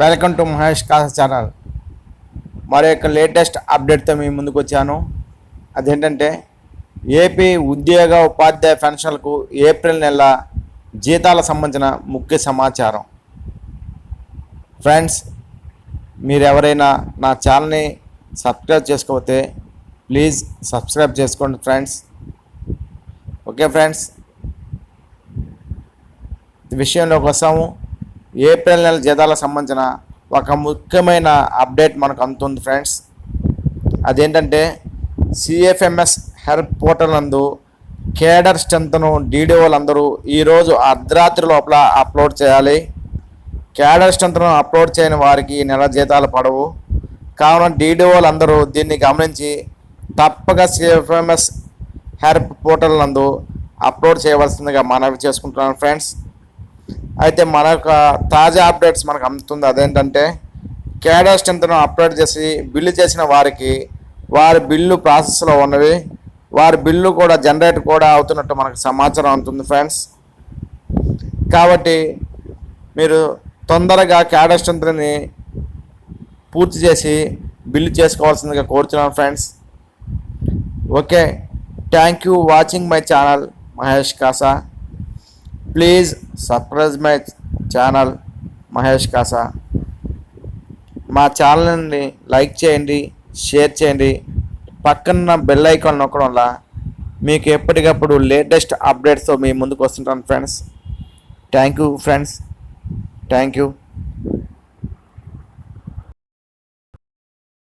Welcome to Mahesh Kasa channel. మరి యొక్క latest అప్డేట్తో మీ ముందుకు వచ్చాను. అదేంటంటే ఏపీ ఉద్యోగ ఉపాధ్యాయ పెన్షన్లకు ఏప్రిల్ నెల జీతాల సంబంధించిన ముఖ్య సమాచారం. ఫ్రెండ్స్ మీరు ఎవరైనా నా ఛానల్ని సబ్స్క్రైబ్ చేసుకోకపోతే ప్లీజ్ సబ్స్క్రైబ్ చేసుకోండి ఫ్రెండ్స్. ఓకే ఫ్రెండ్స్ విషయంలోకి వస్తాము. ఏప్రిల్ నెల జీతాలకు సంబంధించిన ఒక ముఖ్యమైన అప్డేట్ మనకు అందుతుంది ఫ్రెండ్స్. అదేంటంటే సిఎఫ్ఎంఎస్ హెల్ప్ పోర్టల్ నందు కేడర్ స్ట్రెంత్ను డీడీఓలు అందరూ ఈరోజు అర్ధరాత్రి లోపల అప్లోడ్ చేయాలి. కేడర్ స్ట్రెంత్ను అప్లోడ్ చేయని వారికి నెల జీతాలు పడవు. కావున డీడీఓలు అందరూ దీన్ని గమనించి తప్పక సిఎఫ్ఎంఎస్ హెల్ప్ పోర్టల్ నందు అప్లోడ్ చేయవలసిందిగా మనవి చేసుకుంటున్నాను ఫ్రెండ్స్. అయితే మన యొక్క తాజా అప్డేట్స్ మనకు అందుతుంది. అదేంటంటే కేడర్ స్ట్రెంత్ను అప్లోడ్ చేసి బిల్లు చేసిన వారికి వారి బిల్లు ప్రాసెస్లో ఉన్నవి వారి బిల్లు కూడా జనరేట్ కూడా అవుతున్నట్టు మనకు సమాచారం అందుతుంది ఫ్రెండ్స్. కాబట్టి మీరు తొందరగా కేడర్ స్ట్రెంత్ని పూర్తి చేసి బిల్లు చేసుకోవాల్సిందిగా కోరుతున్నాను friends. Okay thank you watching my channel Mahesh Kasa. Please surprise my channel Mahesh Kasa. మా ఛానల్ని లైక్ చేయండి షేర్ చేయండి. పక్కన బెల్ ఐకాన్ నొక్కడం వల్ల మీకు ఎప్పటికప్పుడు లేటెస్ట్ అప్డేట్స్తో మీ ముందుకు వస్తుంటాను friends. Thank you friends. Thank you.